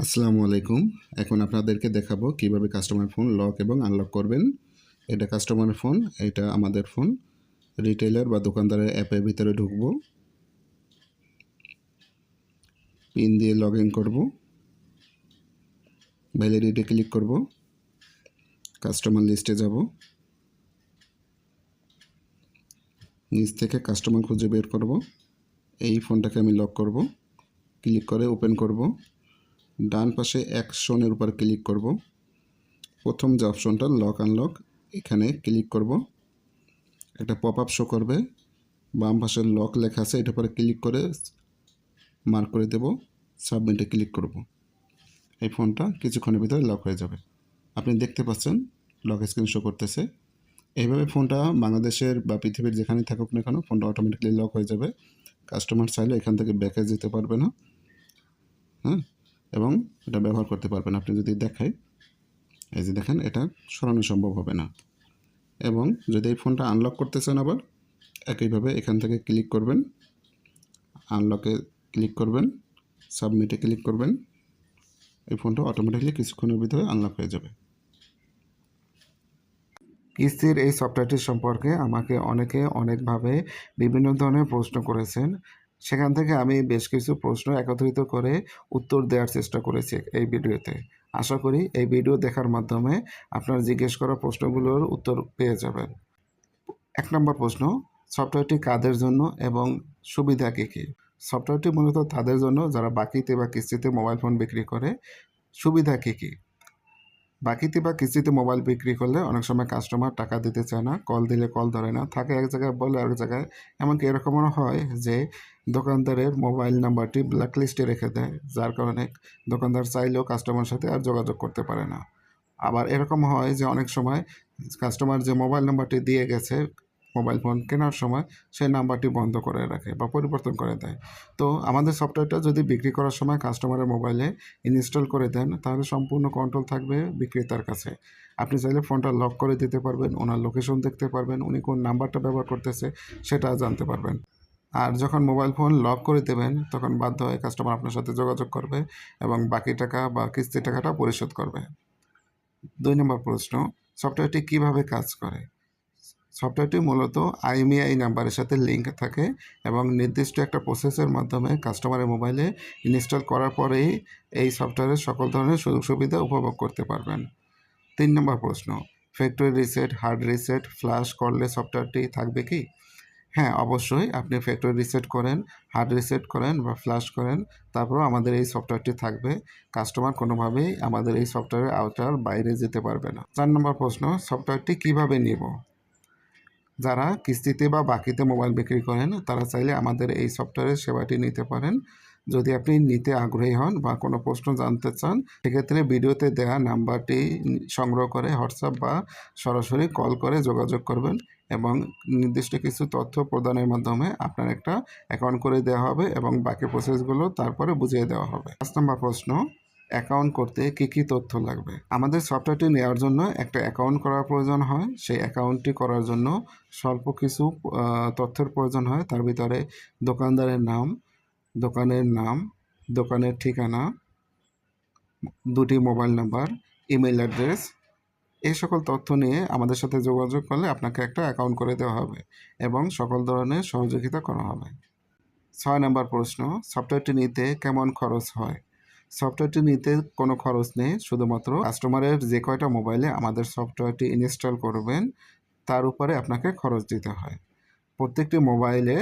আসসালামু আলাইকুম। এখন আপনাদেরকে দেখাবো কীভাবে কাস্টমার ফোন লক এবং আনলক করবেন। এটা কাস্টমার ফোন, এটা আমাদের ফোন। রিটেলার বা দোকানদারের অ্যাপের ভিতরে ঢুকবো। পিন দিয়ে লগ ইন করব। ভ্যালিডিটি ক্লিক করব। কাস্টমার লিস্টে যাব। নিচ থেকে কাস্টমার খুঁজে বের করব। এই ফোনটাকে আমি লক করব। ক্লিক করে ওপেন করব। ডান পাশে অ্যাকশনের উপর ক্লিক করব। প্রথম যে অপশনটা, লক আনলক, এখানে ক্লিক করব। একটা পপ আপ শো করবে। বাম পাশে লক লেখা আছে, এটার পরে ক্লিক করে মার্ক করে দেব। সাবমিটে ক্লিক করব। এই ফোনটা কিছুক্ষণের ভিতরে লক হয়ে যাবে। আপনি দেখতে পাচ্ছেন, লক স্ক্রিন শো করতেছে। এইভাবে ফোনটা বাংলাদেশের বা পৃথিবীর যেখানেই থাকুক না কেন, ফোনটা অটোমেটিকলি লক হয়ে যাবে। কাস্টমার চাইলে এখান থেকে ব্যাকে যেতে পারবে না। হ্যাঁ? এবং এটা ব্যবহার করতে পারবেন। আপনি যদি দেখাই, এই যে দেখেন, এটা সরানো সম্ভব হবে না। এবং যদি এই ফোনটা আনলক করতে চান আবার, একইভাবে এখান থেকে ক্লিক করবেন আনলকে ক্লিক করবেন সাবমিটে ক্লিক করবেন, এই ফোনটা অটোমেটিকলি কিছুক্ষণের ভিতরে আনলক হয়ে যাবে। কিস্তির এই সফটওয়্যারটি সম্পর্কে আমাকে অনেকে অনেকভাবে বিভিন্ন ধরনের প্রশ্ন করেছেন। সেখান থেকে আমি বেশ কিছু প্রশ্ন একত্রিত করে উত্তর দেওয়ার চেষ্টা করেছি এই ভিডিওতে। আশা করি এই ভিডিও দেখার মাধ্যমে আপনার জিজ্ঞেস করা প্রশ্নগুলোর উত্তর পেয়ে যাবেন। এক নম্বর প্রশ্ন, সফটওয়্যারটি কাদের জন্য এবং সুবিধা কী কী? সফটওয়্যারটি মূলত তাদের জন্য, যারা বাকিতে বা কিস্তিতে মোবাইল ফোন বিক্রি করে, সুবিধা কী কী? বাকিতে বা কিস্তিতে মোবাইল বিক্রি করলে অনেক সময় কাস্টমার টাকা দিতে চায় না কল দিলে কল ধরে না। থাকে এক জায়গায় বলে আরেক জায়গায়। এমনকি এরকমও হয় যে দোকানদারের মোবাইল নাম্বারটি ব্ল্যাক লিস্টে রেখে দেয়, যার কারণে দোকানদার চাইলেও কাস্টমার সাথে আর যোগাযোগ করতে পারে না। আবার এরকম হয় যে অনেক সময় কাস্টমার যে মোবাইল নাম্বারটি দিয়ে গেছে মোবাইল ফোন কেনার সময় সেই নাম্বারটি বন্ধ করে রাখে বা পরিবর্তন করে দেয়। তো আমাদের সফটওয়্যারটা যদি বিক্রি করার সময় কাস্টমারের মোবাইলে ইনস্টল করে দেন, তাহলে সম্পূর্ণ কন্ট্রোল থাকবে বিক্রেতার কাছে। আপনি চাইলে ফোনটা লক করে দিতে পারবেন, ওনার লোকেশন দেখতে পারবেন, উনি কোন নাম্বারটা ব্যবহার করতেছে সেটা জানতে পারবেন। আর যখন মোবাইল ফোন লক করে দেবেন, তখন বাধ্য হয়ে কাস্টমার আপনার সাথে যোগাযোগ করবে এবং বাকি টাকা বা কিস্তি টাকাটা পরিশোধ করবে। দুই নম্বর প্রশ্ন, সফটওয়্যারটি কীভাবে কাজ করে? সফটওয়্যারটি মূলত আইএমইআই নাম্বারের সাথে লিঙ্ক থাকে এবং নির্দিষ্ট একটা প্রসেসের মাধ্যমে কাস্টমারের মোবাইলে ইনস্টল করার পরেই এই সফটওয়্যারের সকল ধরনের সুযোগ সুবিধা উপভোগ করতে পারবেন। তিন নম্বর প্রশ্ন, factory reset, hard reset flash করলে সফটওয়্যারটি থাকবে কি? হ্যাঁ অবশ্যই আপনি ফ্যাক্টরি রিসেট করেন, হার্ড রিসেট করেন বা ফ্ল্যাশ করেন, তারপরেও আমাদের এই সফটওয়্যারটি থাকবে। কাস্টমার কোনোভাবেই আমাদের এই সফটওয়্যারের আওতার বাইরে যেতে পারবে না। চার নম্বর প্রশ্ন, সফটওয়্যারটি কীভাবে নিব? যারা কিস্তিতে বা বাকিতে মোবাইল বিক্রি করেন, তারা চাইলে আমাদের এই সফটওয়্যারের সেবাটি নিতে পারেন। যদি আপনি নিতে আগ্রহী হন বা কোনো প্রশ্ন জানতে চান, সেক্ষেত্রে ভিডিওতে দেওয়া নাম্বারটি সংগ্রহ করে হোয়াটসঅ্যাপ বা সরাসরি কল করে যোগাযোগ করবেন এবং নির্দিষ্ট কিছু তথ্য প্রদানের মাধ্যমে আপনার একটা অ্যাকাউন্ট করে দেওয়া হবে এবং বাকি প্রসেসগুলো তারপরে বুঝিয়ে দেওয়া হবে। পাঁচ নম্বর প্রশ্ন অ্যাকাউন্ট করতে কী কী তথ্য লাগবে? আমাদের সফটওয়্যারটি নেওয়ার জন্য একটা অ্যাকাউন্ট করার প্রয়োজন হয়। সেই অ্যাকাউন্টটি করার জন্য স্বল্প কিছু তথ্যের প্রয়োজন হয়। তার ভিতরে দোকানদারের নাম, দোকানের নাম, দোকানের ঠিকানা, দুটি মোবাইল নাম্বার ইমেল অ্যাড্রেস এই সকল তথ্য নিয়ে আমাদের সাথে যোগাযোগ করলে আপনাকে একটা অ্যাকাউন্ট করে দেওয়া হবে এবং সকল ধরনের সহযোগিতা করা হবে। ছয় নম্বর প্রশ্ন সফটওয়্যারটি নিতে কেমন খরচ হয়? সফটওয়্যারটি নিতে কোনো খরচ নেই, শুধুমাত্র কাস্টমারের যে কয়টা মোবাইলে আমাদের সফটওয়্যারটি ইনস্টল করবেন, তার উপরে আপনাকে খরচ দিতে হয়। প্রত্যেকটি মোবাইলে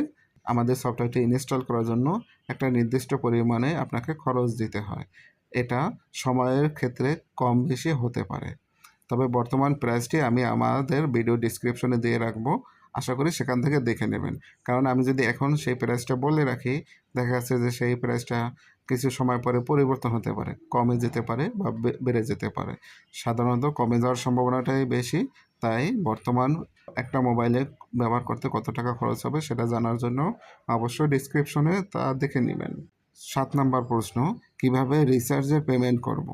আমাদের সফটওয়্যারটি ইনস্টল করার জন্য একটা নির্দিষ্ট পরিমাণে আপনাকে খরচ দিতে হয়। এটা সময়ের ক্ষেত্রে কম বেশি হতে পারে। তবে বর্তমান প্রাইসটি আমি আমাদের ভিডিও ডিসক্রিপশনে দিয়ে রাখব, আশা করি সেখান থেকে দেখে নেবেন। কারণ আমি যদি এখন সেই প্রাইসটা বলে রাখি, দেখা যাচ্ছে যে সেই প্রাইসটা কিছু সময় পরে পরিবর্তন হতে পারে, কমে যেতে পারে বা বেড়ে যেতে পারে। সাধারণত কমে যাওয়ার সম্ভাবনাটাই বেশি, তাই বর্তমান একটা মোবাইলে ব্যবহার করতে কত টাকা খরচ হবে সেটা জানার জন্য অবশ্যই ডিসক্রিপশনে তা দেখে নেবেন। সাত নাম্বার প্রশ্ন, কীভাবে রিচার্জের পেমেন্ট করব।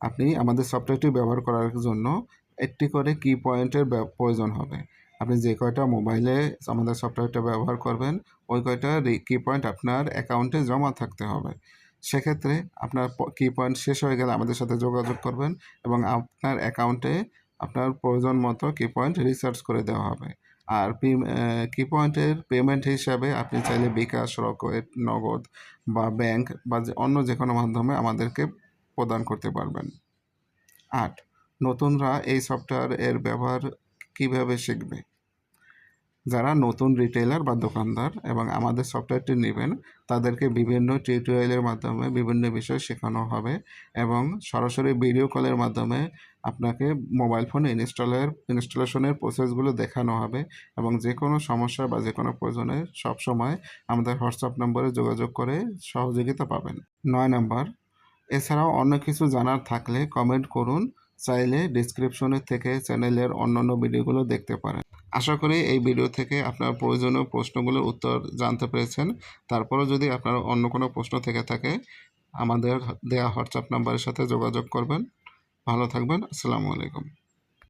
আপনি আমাদের সফটওয়্যারটি ব্যবহার করার জন্য একটি করে কি পয়েন্টের প্রয়োজন হবে। আপনি যে কয়টা মোবাইলে আমাদের সফটওয়্যারটা ব্যবহার করবেন, ওই কয়টা কি পয়েন্ট আপনার অ্যাকাউন্টে জমা থাকতে হবে। সেক্ষেত্রে আপনার কি পয়েন্ট শেষ হয়ে গেলে আমাদের সাথে যোগাযোগ করবেন এবং আপনার অ্যাকাউন্টে আপনার প্রয়োজন মতো কি পয়েন্ট রিসার্চ করে দেওয়া হবে। আর কি পয়েন্টের পেমেন্ট হিসাবে আপনি চাইলে বিকাশ, রকেট, নগদ বা ব্যাংক বা অন্য যে কোনো মাধ্যমে আমাদেরকে প্রদান করতে পারবেন। আট, নতুনরা এই সফটওয়্যার এর ব্যবহার কীভাবে শিখবে? যারা নতুন রিটেলার বা দোকানদার এবং আমাদের সফটওয়্যারটি নেবেন, তাদেরকে বিভিন্ন টিউটোরিয়ালের মাধ্যমে বিভিন্ন বিষয় শেখানো হবে এবং সরাসরি ভিডিও কলের মাধ্যমে আপনাকে মোবাইল ফোনে ইনস্টলের ইনস্টলেশনের প্রসেসগুলো দেখানো হবে এবং যে কোনো সমস্যা বা যে কোনো প্রয়োজনে সবসময় আমাদের হোয়াটসঅ্যাপ নম্বরে যোগাযোগ করে সহযোগিতা পাবেন। নয় নম্বর, এছাড়াও অন্য কিছু জানার থাকলে কমেন্ট করুন। চাইলে ডিসক্রিপশনের থেকে চ্যানেলের অন্যান্য ভিডিওগুলো দেখতে পারেন। আশা করি এই ভিডিও থেকে আপনার প্রয়োজনীয় প্রশ্নগুলোর উত্তর জানতে পেরেছেন। তারপরেও যদি আপনার অন্য কোনো প্রশ্ন থেকে থাকে, আমাদের দেয়া হোয়াটসঅ্যাপ নাম্বারের সাথে যোগাযোগ করবেন। ভালো থাকবেন, আসসালামু আলাইকুম।